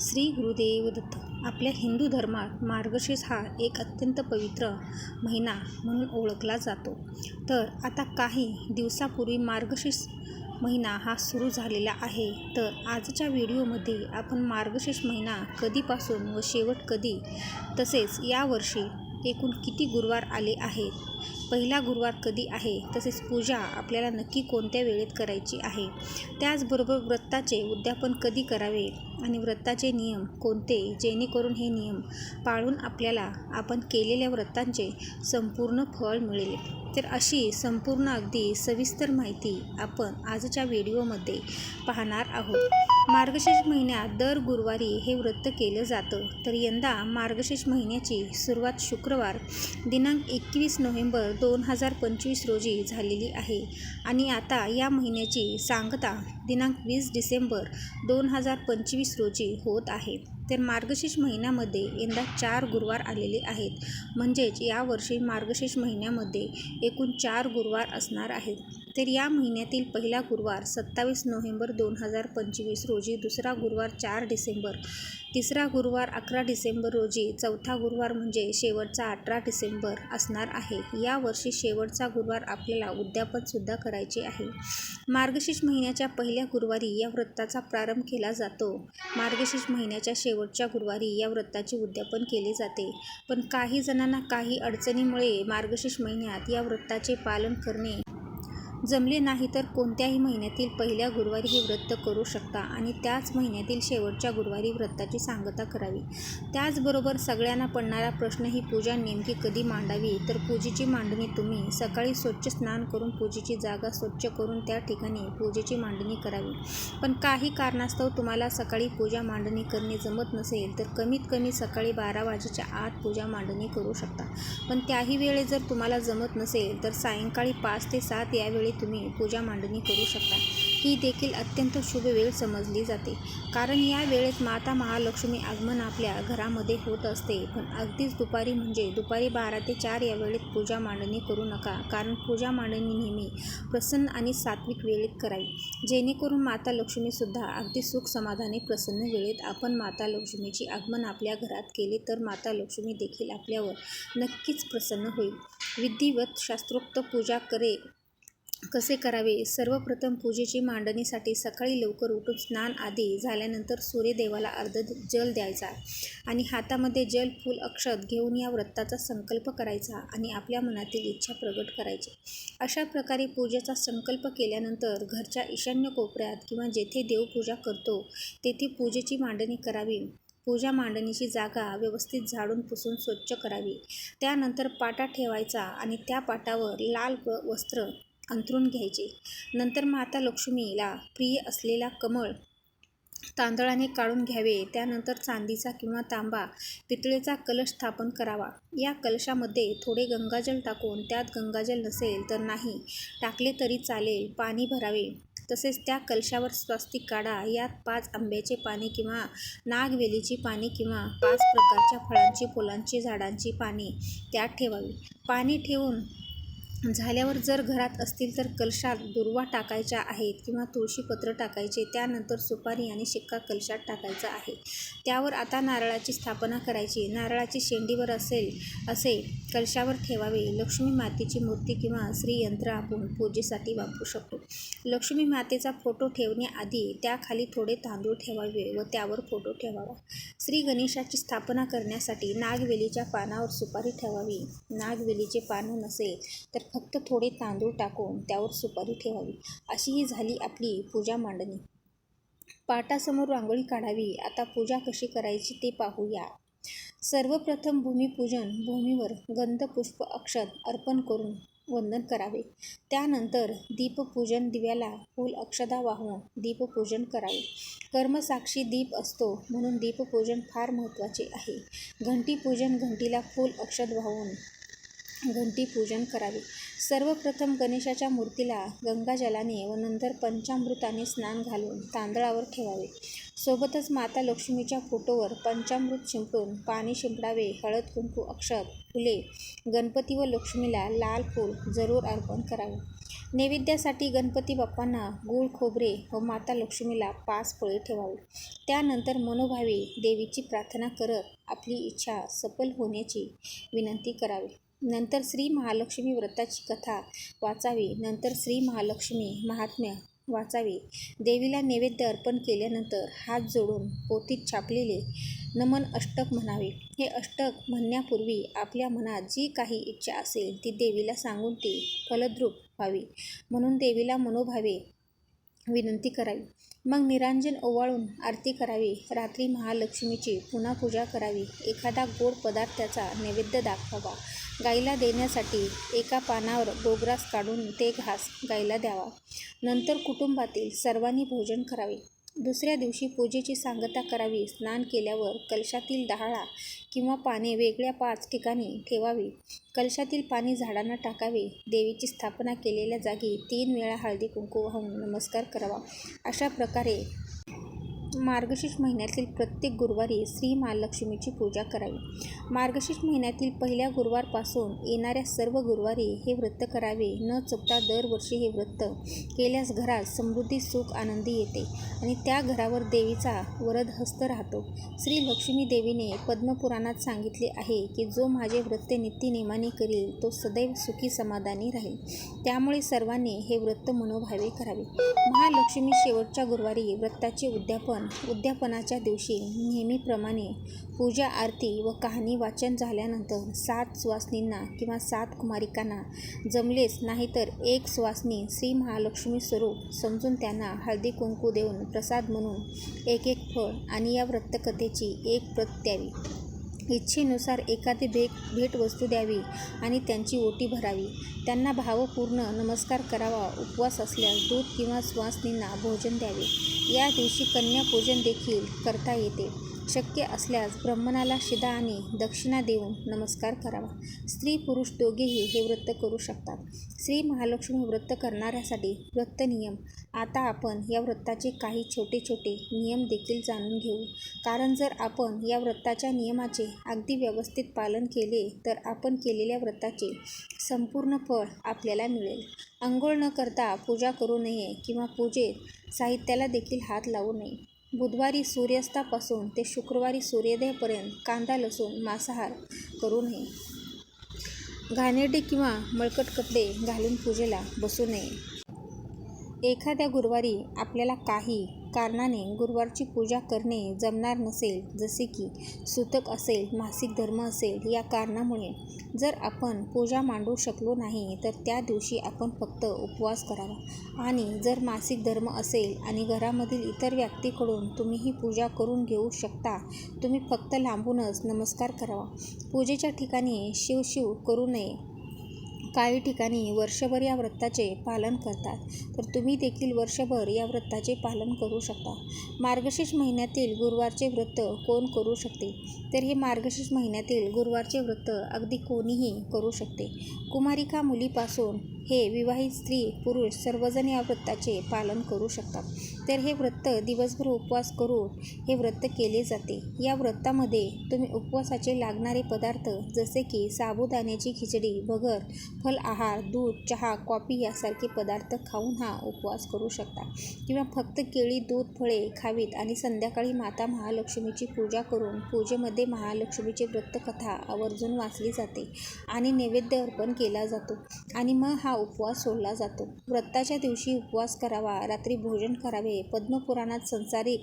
श्री गुरुदेव दत्त. आपल्या हिंदू धर्मात मार्गशीर्ष हा एक अत्यंत पवित्र महिना म्हणून ओळखला जातो. तर आता काही दिवसापूर्वी मार्गशीर्ष महिना हा सुरू झालेला आहे. तर आजच्या व्हिडिओमध्ये आपण मार्गशीर्ष महिना कधीपासून व शेवट कधी तसेच यावर्षी एकूण किती गुरुवार आले आहेत पहिला गुरुवार कधी आहे? तसेच पूजा आपल्याला नक्की कोणत्या वेळेत करायची आहे? त्याचबरोबर व्रताचे उद्यापन कधी करावे? आणि व्रताचे नियम कोणते? जेणेकरून हे नियम पाळून आपल्याला आपण केलेल्या व्रतांचे संपूर्ण फळ मिळेल. तर अशी संपूर्ण अगदी सविस्तर माहिती आपण आजच्या व्हिडिओमध्ये पाहणार आहोत. मार्गशीर्ष महिन्यात दर गुरुवारी हे व्रत केलं जातं. तर यंदा मार्गशीर्ष महिन्याची सुरुवात शुक्रवार दिनांक एकवीस नोव्हेंबर दोन हजार पंचवीस रोजी झालेली आहे. आणि आता या महिन्याची सांगता दिनांक वीस डिसेंबर दोन हजार पंचवीस रोजी होत आहे. तर मार्गशीर्ष महिन्यामध्ये यंदा चार गुरुवार आलेले आहेत. म्हणजेच यावर्षी मार्गशीर्ष महिन्यामध्ये एकूण चार गुरुवार असणार आहेत. तर या महिन्यातील पहिला गुरुवार सत्तावीस नोव्हेंबर दोन हजार पंचवीस रोजी दुसरा गुरुवार चार डिसेंबर तिसरा गुरुवार अकरा डिसेंबर रोजी चौथा गुरुवार म्हणजे शेवटचा अठरा डिसेंबर असणार आहे. यावर्षी शेवटचा गुरुवार आपल्याला उद्यापनसुद्धा करायचे आहे. मार्गशीर्ष महिन्याच्या पहिल्या गुरुवारी या व्रताचा प्रारंभ केला जातो. मार्गशीर्ष महिन्याच्या शेवटच्या गुरुवारी या व्रताचे उद्यापन केले जाते. पण काही जणांना काही अडचणीमुळे मार्गशीर्ष महिन्यात या व्रताचे पालन करणे जमले नाही तर कोणत्याही महिन्यातील पहिल्या गुरुवारी हे व्रत करू शकता आणि त्याच महिन्यातील शेवटच्या गुरुवारी व्रताची सांगता करावी. त्याचबरोबर सगळ्यांना पडणारा प्रश्न ही पूजा नेमकी कधी मांडावी? तर पूजेची मांडणी तुम्ही सकाळी स्वच्छ स्नान करून पूजेची जागा स्वच्छ करून त्या ठिकाणी पूजेची मांडणी करावी. पण काही कारणास्तव तुम्हाला सकाळी पूजा मांडणी करणे जमत नसेल तर कमीत कमी सकाळी बारा वाजेच्या आत पूजा मांडणी करू शकता. पण त्याही वेळे जर तुम्हाला जमत नसेल तर सायंकाळी पाच ते सात यावेळी तुम्ही पूजा मांडणी करू शकता. ही देखील अत्यंत शुभ वेळ समजली जाते. कारण या वेळेत माता महालक्ष्मी आगमन आपल्या घरामध्ये होत असते. पण अगदीच दुपारी म्हणजे दुपारी बारा ते चार या वेळेत पूजा मांडणी करू नका. कारण पूजा मांडणी नेहमी प्रसन्न आणि सात्विक वेळेत करावी. जेणेकरून माता लक्ष्मीसुद्धा अगदी सुख समाधानी प्रसन्न वेळेत आपण माता लक्ष्मीची आगमन आपल्या घरात केले तर माता लक्ष्मी देखील आपल्यावर नक्कीच प्रसन्न होईल. विधिवत शास्त्रोक्त पूजा करे. कसे करावे? सर्वप्रथम पूजेची मांडणीसाठी सकाळी लवकर उठून स्नान आधी झाल्यानंतर सूर्यदेवाला अर्ध जल द्यायचा आणि हातामध्ये जल फूल अक्षत घेऊन या व्रताचा संकल्प करायचा आणि आपल्या मनातील इच्छा प्रगट करायची. अशा प्रकारे पूजेचा संकल्प केल्यानंतर घरच्या ईशान्य कोपऱ्यात किंवा जेथे देवपूजा करतो तेथे पूजेची मांडणी करावी. पूजा मांडणीची जागा व्यवस्थित झाडून पुसून स्वच्छ करावी. त्यानंतर पाटा ठेवायचा आणि त्या पाटावर लाल वस्त्र अंथरून घ्यायचे. नंतर माता लक्ष्मीला प्रिय असलेला कमळ तांदळाने काढून घ्यावे. त्यानंतर चांदीचा किंवा तांबा पितळेचा कलश स्थापन करावा. या कलशामध्ये थोडे गंगाजल टाकून त्यात गंगाजल नसेल तर नाही. टाकले तरी चालेल पाणी भरावे. तसेच त्या कलशावर स्वस्तिक काढा. यात पाच आंब्याचे पाने किंवा नागवेलीची पाने किंवा पाच प्रकारच्या फळांची फुलांची झाडांची पाने त्यात ठेवावी. पाणी ठेवून झाल्यावर जर घरात असतील तर कलशात दुर्वा टाकायच्या आहेत किंवा तुळशीपत्र टाकायचे त्यानंतर सुपारी आणि शिक्का कलशात टाकायचा आहे. त्यावर आता नारळाची स्थापना करायची. नारळाची शेंडीवर असेल असे कलशावर ठेवावे. लक्ष्मी मातेची मूर्ती किंवा श्रीयंत्र आपण पूजेसाठी वापरू शकतो. लक्ष्मी मातेचा फोटो ठेवण्याआधी त्याखाली थोडे तांदूळ ठेवावे व त्यावर फोटो ठेवावा. श्री गणेशाची स्थापना करण्यासाठी नागवेलीच्या पानावर सुपारी ठेवावी. नागवेलीचे पानं नसेल तर फक्त थोडे तांदूळ टाकून त्यावर सुपारी ठेवावी. अशी ही झाली आपली पूजा मांडणी. पाटासमोर रांगोळी काढावी. आता पूजा कशी करायची ते पाहूया. सर्वप्रथम भूमिपूजन भूमीवर गंध पुष्प अक्षत अर्पण करून वंदन करावे. त्यानंतर दीपपूजन दिव्याला फूल अक्षदा वाहून दीपपूजन करावे. कर्मसाक्षी दीप असतो म्हणून दीपपूजन फार महत्त्वाचे आहे. घंटीपूजन घंटीला फूल अक्षत वाहून घंटीपूजन करावे. सर्वप्रथम गणेशाच्या मूर्तीला गंगाजलाने व नंतर पंचामृताने स्नान घालून तांदळावर ठेवावे. सोबतच माता लक्ष्मीच्या फोटोवर पंचामृत शिंपडून पाणी शिंपडावे हळद कुंकू अक्षत फुले गणपती व लक्ष्मीला लाल फूल जरूर अर्पण करावे. नैवेद्यासाठी गणपती बाप्पांना गूळ खोबरे व माता लक्ष्मीला पाच फळे ठेवावी. त्यानंतर मनोभावे देवीची प्रार्थना करत आपली इच्छा सफल होण्याची विनंती करावी. नंतर श्री महालक्ष्मी व्रताची कथा वाचावी. नंतर श्री महालक्ष्मी महात्म्य वाचावे. देवीला नैवेद्य अर्पण केल्यानंतर हात जोडून पोथीत छापलेले नमन अष्टक म्हणावे. हे अष्टक म्हणण्यापूर्वी आपल्या मनात जी काही इच्छा असेल ती देवीला सांगून ती फलद्रूप व्हावी. म्हणून देवीला मनोभावे विनंती करावी. मग निरांजन ओवाळून आरती करावी. रात्री महालक्ष्मीची पुन्हा पूजा करावी. एखादा गोड पदार्थाचा नैवेद्य दाखवावा. गाईला देण्यासाठी एका पानावर गोग्रास काढून ते घास गाईला द्यावा. नंतर कुटुंबातील सर्वांनी भोजन करावे. दुसऱ्या दिवशी पूजेची सांगता करावी. स्नान केल्यावर कलशातील डहाळा किंवा पाने वेगळ्या पाच ठिकाणी ठेवावी. कलशातील पाणी झाडांना टाकावे. देवीची स्थापना केलेल्या जागी तीन वेळा हळदी कुंकू वाहून नमस्कार करावा. अशा प्रकारे मार्गशीर्ष महिन्यातील प्रत्येक गुरुवारी श्री महालक्ष्मीची पूजा करावी. मार्गशीर्ष महिन्यातील पहिल्या गुरुवारपासून येणाऱ्या सर्व गुरुवारी हे व्रत करावे. न चुकता दरवर्षी हे व्रत केल्यास घरात समृद्धी सुख आनंदी येते आणि त्या घरावर देवीचा वरद हस्त राहतो. श्री लक्ष्मी देवीने पद्मपुराणात सांगितले आहे की जो माझे व्रत नित्यनेमाने करील तो सदैव सुखी समाधानी राहील. त्यामुळे सर्वांनी हे व्रत मनोभावे करावे. महालक्ष्मी शेवटच्या गुरुवारी व्रताचे उद्यापन उद्यापनाच्या दिवशी नेहमीप्रमाणे पूजा आरती व कहाणी वाचन झाल्यानंतर सात सुवासिनींना किंवा सात कुमारिकांना जमलेच नाही तर एक सुवासिनी श्री महालक्ष्मी स्वरूप समजून त्यांना हळदी कुंकू देऊन प्रसाद म्हणून एक एक फळ आणि या व्रतकथेची एक प्रत द्यावी. इच्छेनुसार एखादी भेट भेटवस्तू द्यावी आणि त्यांची ओटी भरावी. त्यांना भावपूर्ण नमस्कार करावा उपवास असल्यास दूध किंवा स्वासनींना भोजन द्यावे. या दिवशी कन्यापूजन देखील करता येते. शक्य असल्यास ब्राह्मणाला शिदा आणि दक्षिणा देऊन नमस्कार करावा. स्त्री पुरुष दोघेही हे व्रत करू शकतात. श्री महालक्ष्मी व्रत करणाऱ्यासाठी व्रत नियम आता आपण या व्रताचे काही छोटे छोटे नियम देखील जाणून घेऊ. कारण जर आपण या व्रताच्या नियमाचे अगदी व्यवस्थित पालन केले तर आपण केलेल्या व्रताचे संपूर्ण फळ आपल्याला मिळेल. अंघोळ न करता पूजा करू नये किंवा पूजेत साहित्याला देखील हात लावू नये. बुधवारी सूर्यास्तापासून ते शुक्रवारी सूर्योदयापर्यंत कांदा लसूण मांसाहार करू नये. घाणेरडे किंवा मळकट कपडे घालून पूजेला बसू नये. एखाद्या गुरुवारी आपल्याला काही कारणाने गुरुवारची पूजा करणे जमणार नसेल जसे की सुतक असेल मासिक धर्म असेल या कारणामुळे जर आपण पूजा मांडू शकलो नाही तर त्या दिवशी आपण फक्त उपवास करावा. आणि जर मासिक धर्म असेल आणि घरामधील इतर व्यक्तीकडून तुम्ही ही पूजा करून घेऊ शकता तुम्ही फक्त लांबूनच नमस्कार करावा. पूजेच्या ठिकाणी शिवशिव करू नये. काही ठिकाणी वर्षभर या व्रताचे पालन करतात. तर तुम्ही देखील वर्षभर या व्रताचे पालन करू शकता. मार्गशीर्ष महिन्यातील गुरुवारचे व्रत कोण करू शकते? तर हे मार्गशीर्ष महिन्यातील गुरुवारचे व्रत अगदी कोणीही करू शकते. कुमारिका मुलीपासून हे विवाहित स्त्री पुरुष सर्वजण या व्रताचे पालन करू शकतात. तर हे व्रत दिवसभर उपवास करून हे व्रत केले जाते. या व्रतामध्ये तुम्ही उपवासाचे लागणारे पदार्थ जसे की साबुदाण्याची खिचडी भगर फल आहार दूध चहा कॉफी यासारखे पदार्थ खाऊन हा उपवास करू शकता. किंवा फक्त केळी दूध फळे खावीत आणि संध्याकाळी माता महालक्ष्मीची पूजा करून पूजेमध्ये महालक्ष्मीची व्रतकथा आवर्जून वाचली जाते आणि नैवेद्य अर्पण केला जातो आणि मग हा उपवास सोडला जातो. व्रताच्या दिवशी उपवास करावा रात्री भोजन करावे पद्मपुराणात संसारिक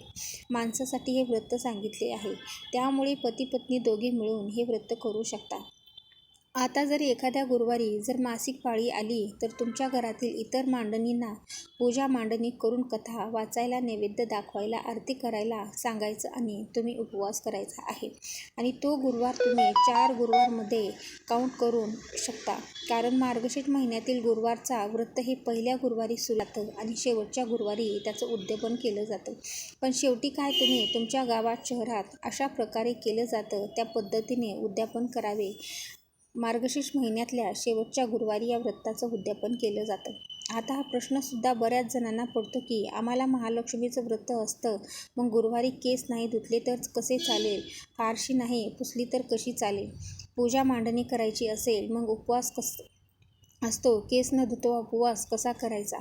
माणसासाठी हे व्रत सांगितले आहे. त्यामुळे पती पत्नी दोघे मिळून हे व्रत करू शकतात. आता जर एखाद्या गुरुवारी जर मासिक पाळी आली तर तुमच्या घरातील इतर मांडणींना पूजा मांडणी करून कथा वाचायला नैवेद्य दाखवायला आरती करायला सांगायचं आणि तुम्ही उपवास करायचा आहे. आणि तो गुरुवार तुम्ही चार गुरुवारमध्ये काउंट करू शकता. कारण मार्गशीर्ष महिन्यातील गुरुवारचा व्रत हे पहिल्या गुरुवारी सुरू जातं आणि शेवटच्या गुरुवारी त्याचं उद्यापन केलं जातं. पण शेवटी काय तुम्ही तुमच्या गावात शहरात अशा प्रकारे केलं जातं त्या पद्धतीने उद्यापन करावे मार्गशीर्ष महिन्यातल्या शेवटच्या गुरुवारी या व्रताचं उद्यापन केलं जातं. आता हा प्रश्नसुद्धा बऱ्याच जणांना पडतो की आम्हाला महालक्ष्मीचं व्रत असतं मग गुरुवारी केस नाही धुतले तर कसे चालेल? फारशी नाही पुसली तर कशी चालेल? पूजा मांडणी करायची असेल मग उपवास कस असतो. केस न धुता उपवास कसा करायचा?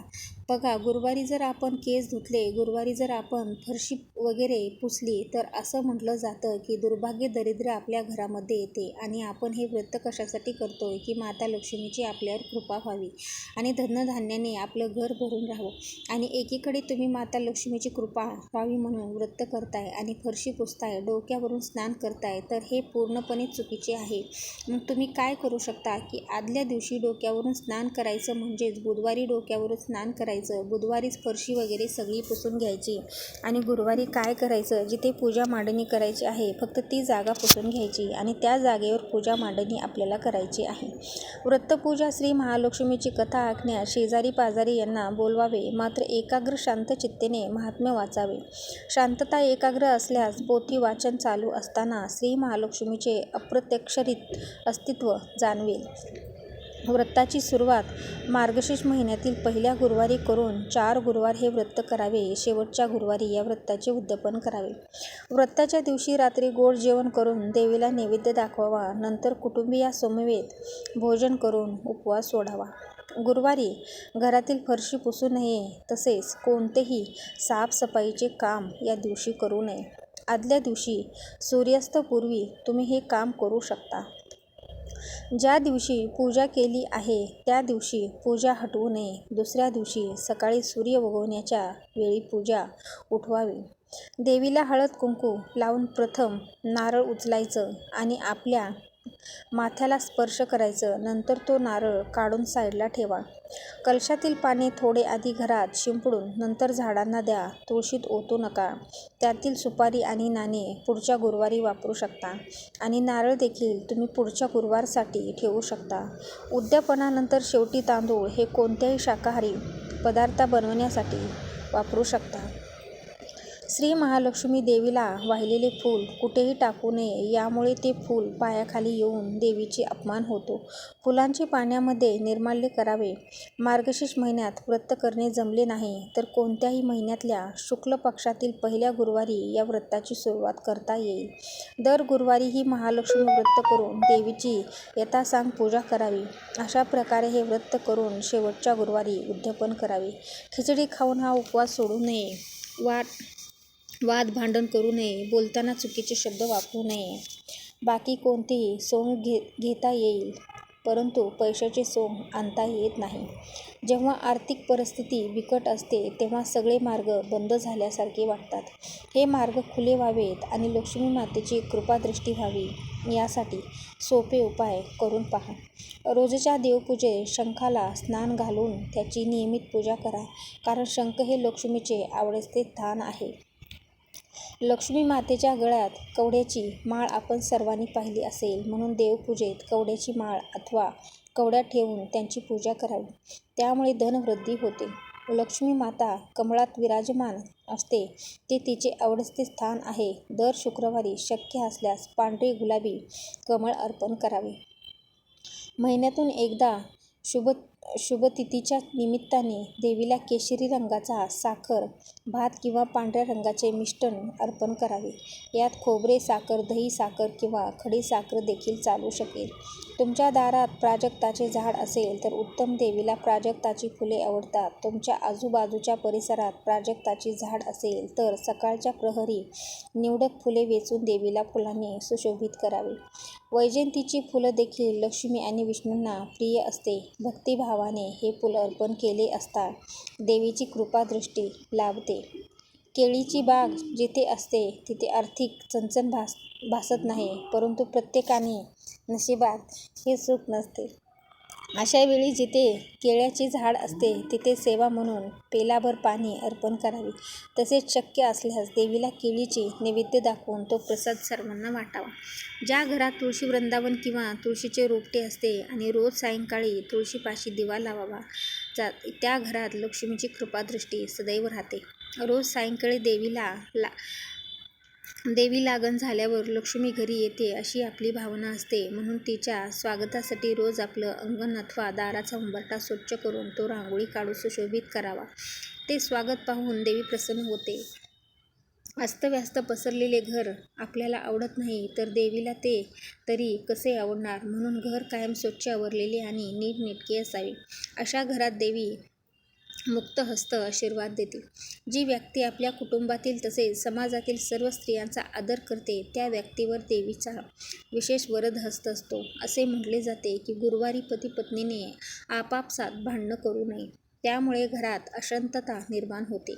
बघा गुरुवारी जर आपण केस धुतले गुरुवारी जर आपण फरशी वगैरे पुसली तर असं म्हटलं जातं की दुर्भाग्य दरिद्र आपल्या घरामध्ये येते आणि आपण हे व्रत कशासाठी करतोय की माता लक्ष्मीची आपल्यावर कृपा व्हावी आणि धनधान्याने आपलं घर भरून राहावं. आणि एकीकडे तुम्ही माता लक्ष्मीची कृपा व्हावी म्हणून व्रत करताय आणि फरशी पुसताय डोक्यावरून स्नान करताय तर हे पूर्णपणे चुकीचे आहे. मग तुम्ही काय करू शकता की आदल्या दिवशी डोक्यावरून स्नान करायचं म्हणजेच बुधवारी डोक्यावरून स्नान करायचं. बुधवारीच फरशी वगैरे सगळी पुसून घ्यायची. आणि गुरुवारी काय करायचं? जिथे पूजा मांडणी करायची आहे फक्त ती जागा पुसून घ्यायची आणि त्या जागेवर पूजा मांडणी आपल्याला करायची आहे. व्रतपूजा श्री महालक्ष्मीची कथा ऐकण्यास शेजारी पाजारी यांना बोलवावे. मात्र एकाग्र शांत चित्तेने महात्म्य वाचावे. शांतता एकाग्र असल्यास पोथी वाचन चालू असताना श्री महालक्ष्मीचे अप्रत्यक्षरित अस्तित्व जाणवेल. व्रताची सुरुवात मार्गशीर्ष महिन्यातील पहिल्या गुरुवारी करून चार गुरुवार हे व्रत करावे. शेवटच्या गुरुवारी या व्रताचे उद्यापन करावे. व्रताच्या दिवशी रात्री गोड जेवण करून देवीला नैवेद्य दाखवावा. नंतर कुटुंबियासमवेत भोजन करून उपवास सोडावा. गुरुवारी घरातील फरशी पुसू नये तसेच कोणतेही साफसफाईचे काम या दिवशी करू नये. आदल्या दिवशी सूर्यास्तपूर्वी तुम्ही हे काम करू शकता. ज्या दिवशी पूजा केली आहे त्या दिवशी पूजा हटवू नये. दुसऱ्या दिवशी सकाळी सूर्य उगवण्याच्या वेळी पूजा उठवावी. देवीला हळद कुंकू लावून प्रथम नारळ उचलायचं आणि आपल्या माथ्याला स्पर्श करायचं. नंतर तो नारळ काढून साईडला ठेवा. कलशातील पाणी थोडे आधी घरात शिंपडून नंतर झाडांना द्या. तुळशीत ओतू नका. त्यातील सुपारी आणि नाणे पुढच्या गुरुवारी वापरू शकता. आणि नारळ देखील तुम्ही पुढच्या गुरुवारसाठी ठेवू शकता. उद्यापनानंतर शेवटी तांदूळ हे कोणत्याही शाकाहारी पदार्थ बनवण्यासाठी वापरू शकता. श्री महालक्ष्मी देवीला वाहिलेले फूल कुठेही टाकू नये यामुळे ते फूल पायाखाली येऊन देवीची अपमान होतो. फुलांचे पाण्यामध्ये निर्माल्य करावे. मार्गशीर्ष महिन्यात व्रत करणे जमले नाही तर कोणत्याही महिन्यातल्या शुक्ल पक्षातील पहिल्या गुरुवारी या व्रताची सुरुवात करता येईल. दर गुरुवारी ही महालक्ष्मी व्रत करून देवीची यथासांग पूजा करावी. अशा प्रकारे हे व्रत करून शेवटच्या गुरुवारी उद्यापन करावे. खिचडी खाऊन हा उपवास सोडू नये. वाट वाद भांडण करू नये बोलताना चुकीचे शब्द वापरू नये. बाकी कोणतेही सोंग घे घेता येईल परंतु पैशाचे सोंग आणता येत नाही. जेव्हा आर्थिक परिस्थिती बिकट असते तेव्हा सगळे मार्ग बंद झाल्यासारखे वाटतात. हे मार्ग खुले व्हावेत आणि लक्ष्मी मातेची कृपादृष्टी व्हावी यासाठी सोपे उपाय करून पहा. रोजच्या देवपूजेत शंखाला स्नान घालून त्याची नियमित पूजा करा कारण शंख हे लक्ष्मीचे आवडते स्थान आहे. लक्ष्मी मातेच्या गळ्यात कवड्याची माळ आपण सर्वांनी पाहिली असेल म्हणून देवपूजेत कवड्याची माळ अथवा कवड्या ठेवून त्यांची पूजा करावी. त्यामुळे धनवृद्धी होते. लक्ष्मी माता कमळात विराजमान असते. ते तिचे आवडते स्थान आहे. दर शुक्रवारी शक्य असल्यास पांढरे गुलाबी कमळ अर्पण करावे. महिन्यातून एकदा शुभ शुभतिथीच्या निमित्ताने देवीला केशरी रंगाचा साखर भात किंवा पांढऱ्या रंगाचे मिष्टन अर्पण करावे. यात खोबरे साखर दही साखर किंवा खडी साखर देखील चालू शकेल. तुमच्या दारात प्राजक्ताचे झाड असेल तर उत्तम देवीला प्राजक्ताची फुले आवडतात. तुमच्या आजूबाजूच्या परिसरात प्राजक्ताची झाड असेल तर सकाळच्या प्रहरी निवडक फुले वेचून देवीला फुलांनी सुशोभित करावे. वैजयंतीची फुलं देखील लक्ष्मी आणि विष्णूंना प्रिय असते. भक्तिभावाने हे फुल अर्पण केले असता देवीची कृपादृष्टी लाभते. केळीची बाग जिथे असते तिथे आर्थिक चणचण भास भासत नाही परंतु प्रत्येकाने नशिबात हे सुख नसते. अशा वेळी जिथे केळ्याचे झाड असते तिथे सेवा म्हणून पेलाभर पाणी अर्पण करावे. तसेच शक्य असल्यास देवीला केळीचे नैवेद्य दाखवून तो प्रसाद सर्वांना वाटावा. ज्या घरात तुळशी वृंदावन किंवा तुळशीचे रोपटे असते आणि रोज सायंकाळी तुळशीपाशी दिवा लावावा जा त्या घरात लक्ष्मीची कृपादृष्टी सदैव राहते. रोज सायंकाळी देवीला ला देवी लागण झाल्यावर लक्ष्मी घरी येते अशी आपली भावना असते. म्हणून तिच्या स्वागतासाठी रोज आपलं अंगण अथवा दाराचा उंबरठा स्वच्छ करून तो रांगोळी काढून सुशोभित करावा. ते स्वागत पाहून देवी प्रसन्न होते. अस्तव्यस्त पसरलेले घर आपल्याला आवडत नाही तर देवीला ते तरी कसे आवडणार? म्हणून घर कायम स्वच्छ आवरलेले आणि नीटनेटके असावे. अशा घरात देवी मुक्तहस्त आशीर्वाद देतील. जी व्यक्ती आपल्या कुटुंबातील तसेच समाजातील सर्व स्त्रियांचा आदर करते त्या व्यक्तीवर देवीचा विशेष वरदहस्त असतो. असे म्हटले जाते की गुरुवारी पती पत्नीने आपापसात भांडणं करू नये. त्यामुळे घरात अशांतता निर्माण होते.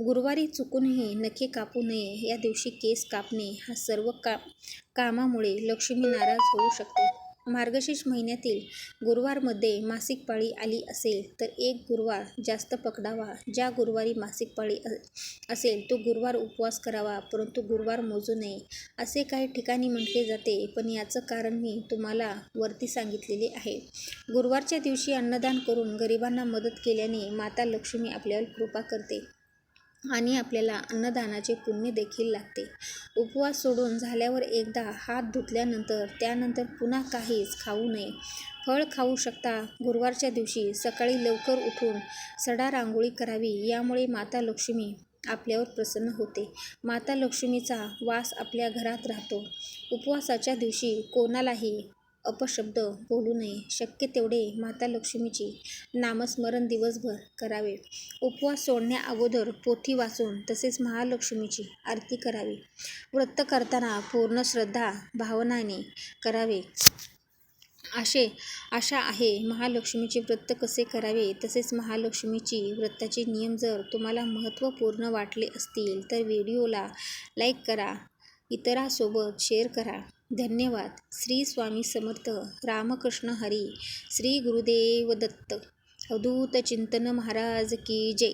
गुरुवारी चुकूनही नखे कापू नये या दिवशी केस कापणे हा सर्व का कामामुळे लक्ष्मी नाराज होऊ शकते. मार्गशीर्ष महिन्यातील गुरुवारमध्ये मासिक पाळी आली असेल तर एक गुरुवार जास्त पकडावा. ज्या गुरुवारी मासिक पाळी असेल तो गुरुवार उपवास करावा परंतु गुरुवार मोजू नये. असे काही ठिकाणी म्हटले जाते पण याचं कारण मी तुम्हाला वरती सांगितलेले आहे. गुरुवारच्या दिवशी अन्नदान करून गरिबांना मदत केल्याने माता लक्ष्मी आपल्यावर कृपा करते. आणि आपल्याला अन्नदानाचे पुण्य देखील लागते. उपवास सोडून झाल्यावर एकदा हात धुतल्यानंतर त्यानंतर पुन्हा काहीच खाऊ नये. फळ खाऊ शकता. गुरुवारच्या दिवशी सकाळी लवकर उठून सडा रांगोळी करावी. यामुळे माता लक्ष्मी आपल्यावर प्रसन्न होते. माता लक्ष्मीचा वास आपल्या घरात राहतो. उपवासाच्या दिवशी कोणालाही अपशब्द बोलू नये. शक्य तेवढे माता लक्ष्मीची नामस्मरण दिवसभर करावे. उपवास सोडण्या अगोदर पोथी वाचून तसेच महालक्ष्मीची आरती करावी. व्रत करताना पूर्ण श्रद्धा भावनाने करावे. असे आशा आहे महालक्ष्मीचे व्रत कसे करावे तसेच महालक्ष्मीची व्रताचे नियम जर तुम्हाला महत्त्वपूर्ण वाटले असतील तर व्हिडिओला लाईक करा. इतरांसोबत शेअर करा. धन्यवाद. श्री स्वामी समर्थ. रामकृष्ण हरी. श्री गुरुदेव दत्त अवधूत चिंतन महाराज की जय.